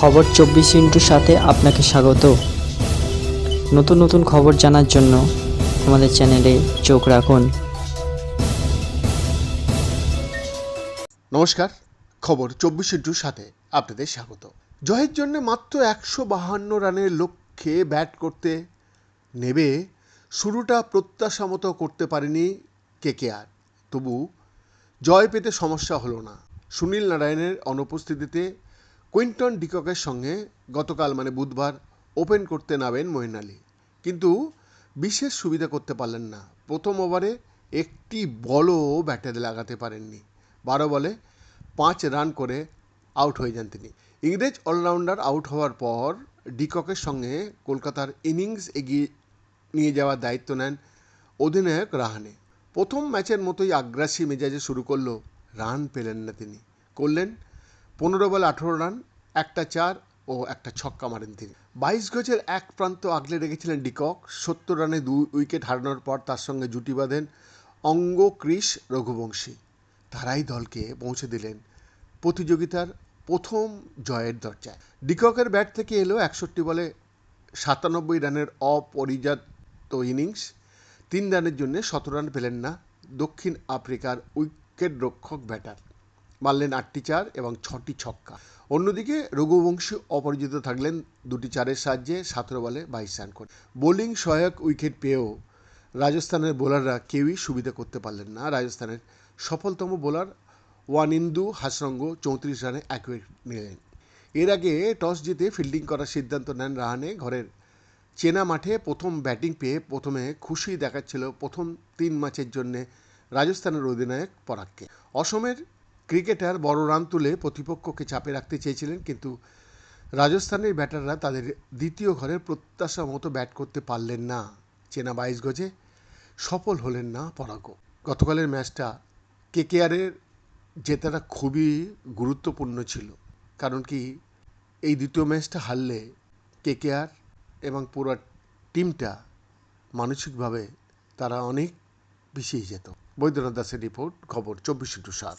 খবর চব্বিশ ইন্টুর সাথে আপনাকে স্বাগত। নতুন নতুন খবর জানার জন্য আমাদের চ্যানেলে চোখ রাখুন। নমস্কার, খবর চব্বিশ ইন্টুর সাথে আপনাদের স্বাগত। জয়ের জন্য মাত্র একশো বাহান্ন রানের লক্ষ্যে ব্যাট করতে নেবে শুরুটা প্রত্যাশা মতো করতে পারেনি কেকেআর। তবু জয় পেতে সমস্যা হলো না। সুনীল নারায়ণের অনুপস্থিতিতে কুইন্টন ডিককের সঙ্গে গতকাল মানে বুধবার, ওপেন করতে নামেন মঈন আলী। কিন্তু বিশেষ সুবিধা করতে পারলেন না। প্রথম ওভারে একটি বলও ব্যাটে লাগাতে পারেননি। বারো বলে পাঁচ রান করে আউট হয়ে যান তিনি। ইংরেজ অলরাউন্ডার আউট হওয়ার পর ডিককের সঙ্গে কলকাতার ইনিংস এগিয়ে নিয়ে যাওয়ার দায়িত্ব নেন অধিনায়ক রাহানে। প্রথম ম্যাচের মতোই আগ্রাসী মেজাজে শুরু করল রান পেলেন না তিনি। করলেন পনেরো বলে আঠেরো রান, একটা চার ও একটা ছক্কা মারেন তিনি। বাইশ গজের এক প্রান্ত আগলে রেখেছিলেন ডিকক। সত্তর রানে দুই উইকেট হারানোর পর তার সঙ্গে জুটি বাঁধেন অঙ্গ ক্রিস রঘুবংশী। তারাই দলকে পৌঁছে দিলেন প্রতিযোগিতার প্রথম জয়ের দরজায়। ডিককের ব্যাট থেকে এলো একষট্টি বলে সাতানব্বই রানের অপরিজাত ইনিংস। তিন রানের জন্য সতেরো রান পেলেন না দক্ষিণ আফ্রিকার উইকেট রক্ষক ব্যাটার। মারলেন আটটি চার এবং ছটি ছক্কা। অন্যদিকে রঘুবংশী অপরাজিত থাকলেন দুটি চারের সাহায্যে সতেরো বলে বাইশ রান করে। বোলিং সহায়ক উইকেট পেয়েও রাজস্থানের বোলাররা কেউই সুবিধা করতে পারলেন না। রাজস্থানের সফলতম বোলার ওয়ানিন্দু হাসরঙ্গ চৌত্রিশ রানে এক উইকেট নিলেন। এর আগে টস জিতে ফিল্ডিং করার সিদ্ধান্ত নেন রাহানে। ঘরের চেনা মাঠে প্রথম ব্যাটিং পেয়ে প্রথমে খুশি দেখাচ্ছিল প্রথম তিন ম্যাচের জন্যে রাজস্থানের অধিনায়ক পরাগকে। অসমের ক্রিকেটার বড় রান তুলে প্রতিপক্ষকে চাপে রাখতে চেয়েছিলেন, কিন্তু রাজস্থানের ব্যাটাররা তাদের দ্বিতীয় ঘরের প্রত্যাশা মতো ব্যাট করতে পারলেন না। চেনা বাইশ গজে সফল হলেন না পরাগ গতকালের ম্যাচটা কেকেআরের জেতাটা খুবই গুরুত্বপূর্ণ ছিল, কারণ কি এই দ্বিতীয় ম্যাচটা হারলে কেকেআর এবং পুরো টিমটা মানসিকভাবে তারা অনেক পিছিয়ে যেত। বৈদ্যনাথ দাসের রিপোর্ট, খবর চব্বিশ ইন্টু সাত।